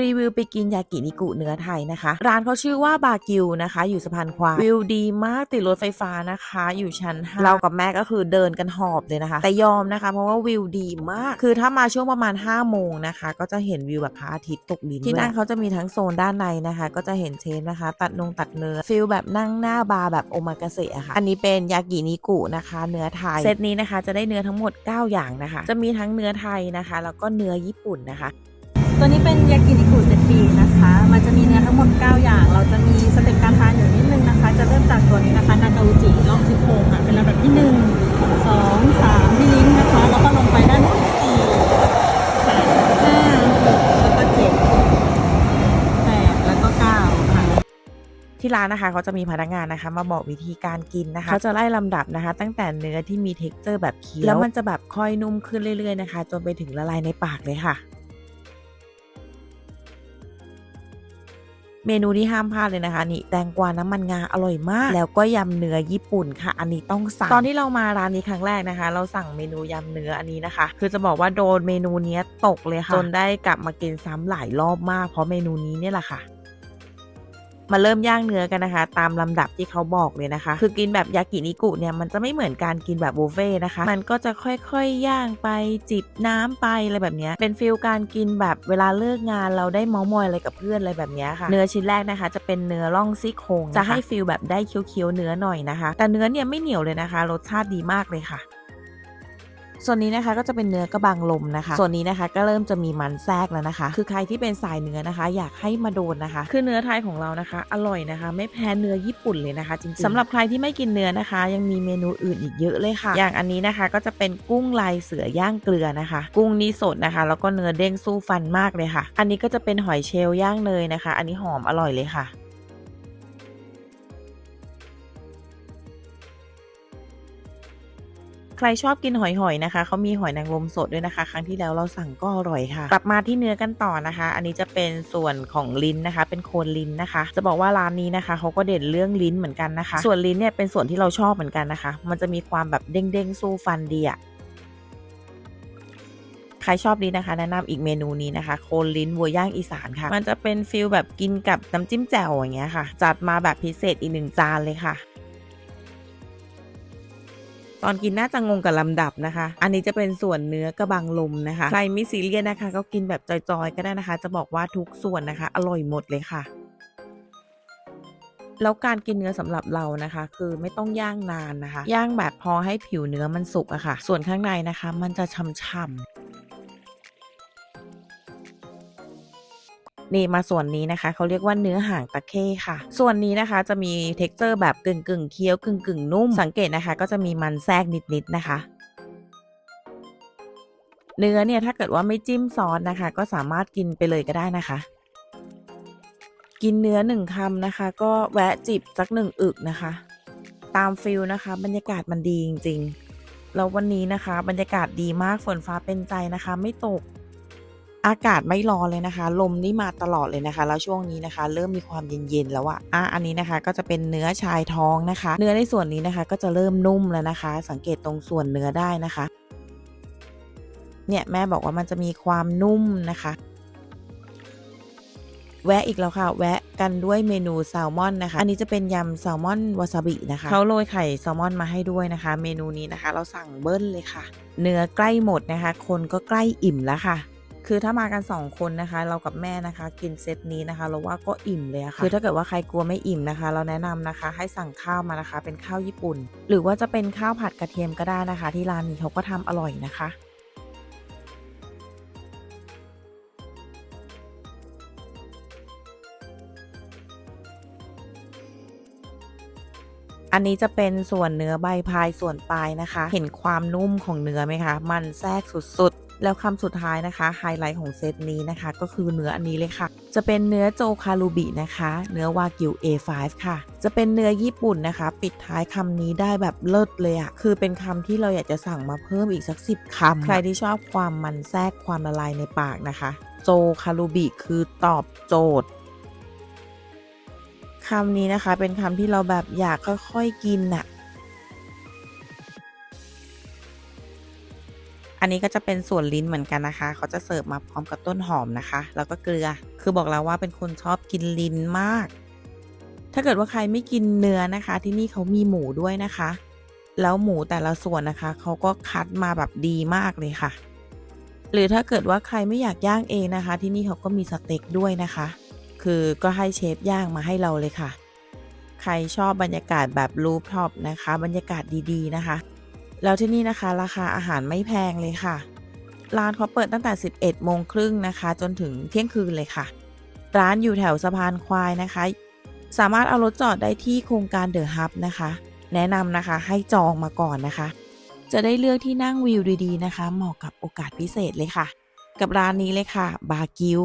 รีวิวไปกินยากินิกุเนื้อไทยนะคะ ร้านเขาชื่อว่าบากิวนะคะ อยู่สะพานควายวิวดีมากติดรถไฟฟ้านะคะ อยู่ชั้นห้าเรากับแม่ก็คือเดินกันหอบเลยนะคะ แต่ยอมนะคะ เพราะว่าวิวดีมาก คือถ้ามาช่วงประมาณ5้าโมงนะคะ ก็จะเห็นวิวแบบพระอาทิตย์ตกดินที่นั่นเขาจะมีทั้งโซนด้านในนะคะ ก็จะเห็นเชฟนะคะ ตัดนงตัดเนื้อฟิลแบบนั่งหน้าบาร์แบบโอมากาเสะอะค่ะอันนี้เป็นยากินิกุนะคะ เนื้อไทยเซตนี้นะคะ จะได้เนื้อทั้งหมด 9 อย่างนะคะ จะมีทั้งเนื้อไทยนะคะ แล้วก็เนื้อญี่ปุ่นนะคะ ตัวนี้เป็นยากินิกุเซตบีนะคะ มันจะมีเนื้อทั้งหมด 9 อย่าง เราจะมีสเต็ปการทานอยู่นิดนึงนะคะ จะเริ่มจากตัวนี้นะคะนากาอุจิล่องซิโครงค่ะ เป็นลำดับที่ 1 2 3ที่ลิ้นนะคะ แล้วก็ลงไปด้านบน4 3 5 6แล้วก็7 8แล้วก็9ค่ะ ที่ร้านนะคะเขาจะมีพนักงานนะคะ มาบอกวิธีการกินนะคะเขาจะไล่ลำดับนะคะ ตั้งแต่เนื้อที่มีเท็กเจอร์แบบเคี้ยวแล้วมันจะแบบค่อยนุ่มขึ้นเรื่อยๆนะคะ จนไปถึงละลายในปากเลยค่ะ เมนูที่ห้ามพลาดเลยนะคะนี่แตงกวาน้ำมันงาอร่อยมาก แล้วก็ยำเนื้อญี่ปุ่นค่ะ อันนี้ต้องสั่งตอนที่เรามาร้านนี้ครั้งแรกนะคะ เราสั่งเมนูยำเนื้ออันนี้นะคะ คือจะบอกว่าโดนเมนูนี้ตกเลยค่ะจนได้กลับมากินซ้ำหลายรอบมาก เพราะเมนูนี้เนี่ยแหละค่ะ มาเริ่มย่างเนื้อกันนะคะ ตามลำดับที่เขาบอกเลยนะคะ คือกินแบบยากินิกุเนี่ยมันจะไม่เหมือนการกินแบบบุฟเฟ่นะคะ มันก็จะค่อยๆย่างไปจิบน้ำไปอะไรแบบนี้เป็นฟิลการกินแบบเวลาเลิกงานเราได้เมอมอยอะไรกับเพื่อนอะไรแบบนี้ค่ะ เนื้อชิ้นแรกนะคะ จะเป็นเนื้อล่องซี่โครงะะจะให้ฟิลแบบได้เคี้ยวๆเนื้อหน่อยนะคะ แต่เนื้อเนี่ยไม่เหนียวเลยนะคะ รสชาติดีมากเลยค่ะ ส่วนนี้นะคะก็จะเป็นเนื้อกระบังลมนะคะ ส่วนนี้นะคะก็เริ่มจะมีมันแทรกแล้วนะคะ คือใครที่เป็นสายเนื้อนะคะ อยากให้มาโดนนะคะ คือเนื้อไทยของเรานะคะ อร่อยนะคะ ไม่แพ้เนื้อญี่ปุ่นเลยนะคะจริงๆสำหรับใครที่ไม่กินเนื้อนะคะ ยังมีเมนูอื่นอีกเยอะเลยค่ะ อย่างอันนี้นะคะก็จะเป็นกุ้งลายเสือย่างเกลือนะคะ กุ้งนี่สดนะคะ แล้วก็เนื้อเด้งสู้ฟันมากเลยค่ะ อันนี้ก็จะเป็นหอยเชลล์ย่างเนยนะคะ อันนี้หอมอร่อยเลยค่ะ รชอบกินหอยๆนะคะ เขามีหอยนางรมสดด้วยนะคะ ครั้งที่แล้วเราสั่งก็อร่อยค่ะ กลับมาที่เนื้อกันต่อนะคะ อันนี้จะเป็นส่วนของลิ้นนะคะ เป็นโคนลิ้นนะคะ จะบอกว่าร้านนี้นะคะเขาก็เด่นเรื่องลิ้นเหมือนกันนะคะ ส่วนลิ้นเนี่ยเป็นส่วนที่เราชอบเหมือนกันนะคะ มันจะมีความแบบเด้งๆสู้ฟันดีอะใครชอบลิ้นนะคะ แนะนำอีกเมนูนี้นะคะ โคนลิ้นวัวย่างอีสานค่ะ มันจะเป็นฟิลแบบกินกับน้ำจิ้มแจ่วอย่างเงี้ยค่ะ จัดมาแบบพิเศษอีกหนึ่งจานเลยค่ะ ตอนกินน่าจะงงกับลำดับนะคะ อันนี้จะเป็นส่วนเนื้อกระบังลมนะคะ ใครไม่ซีเรียสนะคะ ก็กินแบบจอยๆ ก็ได้นะคะ จะบอกว่าทุกส่วนนะคะ อร่อยหมดเลยค่ะแล้วการกินเนื้อสำหรับเรานะคะ คือไม่ต้องย่างนานนะคะ ย่างแบบพอให้ผิวเนื้อมันสุกอะค่ะ ส่วนข้างในนะคะ มันจะช่ำๆ นี่มาส่วนนี้นะคะเขาเรียกว่าเนื้อหางตะเข้ค่ะ ส่วนนี้นะคะจะมีเท็กเจอร์แบบกึ่งกึ่งเคี้ยวกึ่งกึ่งนุ่ม สังเกตนะคะก็จะมีมันแทรกนิดๆนะคะเนื้อเนี่ยถ้าเกิดว่าไม่จิ้มซอสนะคะ ก็สามารถกินไปเลยก็ได้นะคะ กินเนื้อหนึ่งคำนะคะ ก็แวะจิบสักหนึ่งอึกนะคะ ตามฟิลนะคะ บรรยากาศมันดีจริงๆแล้ววันนี้นะคะ บรรยากาศดีมากฝนฟ้าเป็นใจนะคะ ไม่ตก อากาศไม่ร้อนเลยนะคะ ลมนี่มาตลอดเลยนะคะ แล้วช่วงนี้นะคะ เริ่มมีความเย็นๆแล้วอะอะอันนี้นะคะก็จะเป็นเนื้อชายท้องนะคะ เนื้อในส่วนนี้นะคะ ก็จะเริ่มนุ่มแล้วนะคะ สังเกตตรงส่วนเนื้อได้นะคะ เนี่ยแม่บอกว่ามันจะมีความนุ่มนะคะแวะอีกแล้วค่ะ แวะกันด้วยเมนูแซลมอนนะคะ อันนี้จะเป็นยำแซลมอนวาซาบินะคะเขาโรยไข่แซลมอนมาให้ด้วยนะคะ เมนูนี้นะคะ เราสั่งเบิ้ลเลยค่ะ เนื้อใกล้หมดนะคะ คนก็ใกล้อิ่มแล้วค่ะ คือถ้ามากัน 2 คนนะคะ เรากับแม่นะคะ กินเซตนี้นะคะ เราว่าก็อิ่มเลยค่ะ คือถ้าเกิดว่าใครกลัวไม่อิ่มนะคะ เราแนะนำนะคะ ให้สั่งข้าวมานะคะ เป็นข้าวญี่ปุ่น หรือว่าจะเป็นข้าวผัดกระเทียมก็ได้นะคะ ที่ร้านนี้เขาก็ทำอร่อยนะคะอันนี้จะเป็นส่วนเนื้อใบพายส่วนปลายนะคะ เห็นความนุ่มของเนื้อไหมคะ มันแทรกสุดๆ แล้วคำสุดท้ายนะคะไฮไลท์ของเซตนี้นะคะ ก็คือเนื้ออันนี้เลยค่ะ จะเป็นเนื้อโจคารูบินะคะ เนื้อวากิว A5 ค่ะ จะเป็นเนื้อญี่ปุ่นนะคะ ปิดท้ายคำนี้ได้แบบเลิศเลยอะคือเป็นคำที่เราอยากจะสั่งมาเพิ่มอีกสักสิบคำใครที่ชอบความมันแทรกความละลายในปากนะคะ โจคารูบิคือตอบโจทย์คำนี้นะคะเป็นคำที่เราแบบอยากค่อยๆกินน่ะ อันนี้ก็จะเป็นส่วนลิ้นเหมือนกันนะคะ เขาจะเสิร์ฟมาพร้อมกับต้นหอมนะคะ แล้วก็เกลือ คือบอกแล้วว่าเป็นคนชอบกินลิ้นมาก ถ้าเกิดว่าใครไม่กินเนื้อนะคะ ที่นี่เขามีหมูด้วยนะคะ แล้วหมูแต่ละส่วนนะคะ เขาก็คัดมาแบบดีมากเลยค่ะ หรือถ้าเกิดว่าใครไม่อยากย่างเองนะคะ ที่นี่เขาก็มีสเต็กด้วยนะคะ คือก็ให้เชฟย่างมาให้เราเลยค่ะ ใครชอบบรรยากาศแบบรูฟท็อปนะคะ บรรยากาศดีๆนะคะ แล้วที่นี่นะคะ ราคาอาหารไม่แพงเลยค่ะ ร้านเขาเปิดตั้งแต่ 11 โมงครึ่งนะคะ จนถึงเที่ยงคืนเลยค่ะ ร้านอยู่แถวสะพานควายนะคะ สามารถเอารถจอดได้ที่โครงการเดอะฮับนะคะ แนะนำนะคะให้จองมาก่อนนะคะ จะได้เลือกที่นั่งวิวดีๆนะคะ เหมาะกับโอกาสพิเศษเลยค่ะ กับร้านนี้เลยค่ะ บากิว